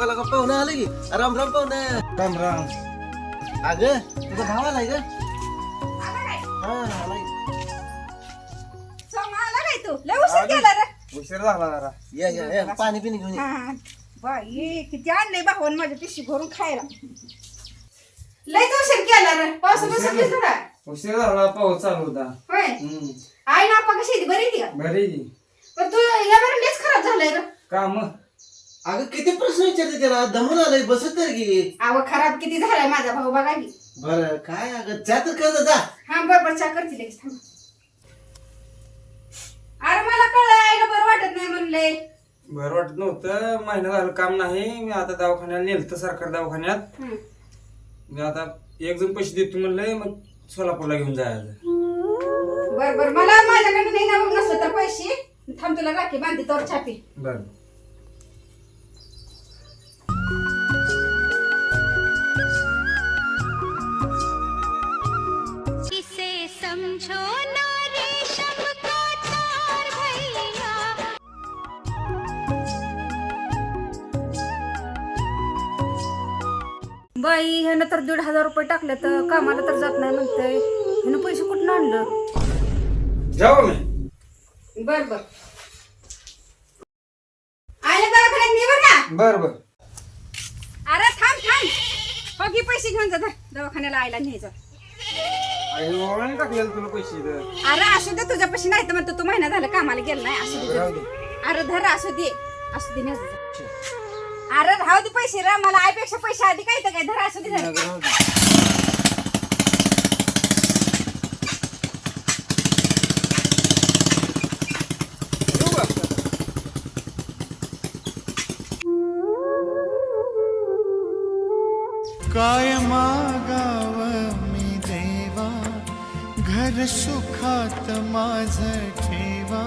लगा लगा पाहुणं आलं की. राम राम पाहुणं. राम राम. अगं तुझा भाव आलाय ग हा आलाय. आला काय तू? लय उशीर केला रे. उशीर झाला जरा. या या या. पाणी पिणी घेऊन ये. हा. बाई किती आणलंय भावन माझ्या पिशी भरून खायला. लय उशीर केला रे. पाऊस बसत थोडा उशीर झाला पाऊस चालू होता. होय. हम्म. आई ना आपा कशी आहे ती? बरी ती का? बरी. पण तू या बरं लयच खराब झालंय रे. काम? अगं किती प्रश्न विचारते त्याला? दमून आलाय बसत तर की अहो खराब किती झालाय माझा भाऊ बघा की. बरं काय अगं जा तर कर जा. हा बरोबर चा करते लगेच थांबा. अरे मला कळलं आईला बरं वाटत नाही म्हणले बरं वाटत नव्हतं. महिना झालं काम नाही. मी आता दवाखान्यात नेलतं सरकार दवाखान्यात. मी आता एक जण पैसे देतो म्हणलंय मग सोलापूरला घेऊन जायचं. बर बर मला माझ्याकडे नाही ना नसलं तर पैसे. थांब तुला राखी बांधते तोर छापी बरं. बाई ह्यानं तर दीड हजार रुपये टाकले तर कामाला तर जात नाही म्हणतंय. ह्यानं पैसे कुठून आणलं? जाऊ मी. बर बर. आले दवाखान्यात नाही बरं का? बर बर. अरे थांब थांब. हो की पैसे घेऊन जा धर. दवाखान्याला आयला न्यायचं. आई ओळख टाकलेलं तुला पैसे इथं. अरे असू दे तुझ्यापाशी नाही तर म्हणतो तू महिना झाला कामाला गेला नाही असू दे राहू. दे. अरे धर असू दे असू दे. अरे राहू दे पैसे रे मला आईपेक्षा पैसे आधी काय तर काय धर असू दे धर. राहू दे. येऊ का? काय मागाव घर सुखात माझ ठेवा.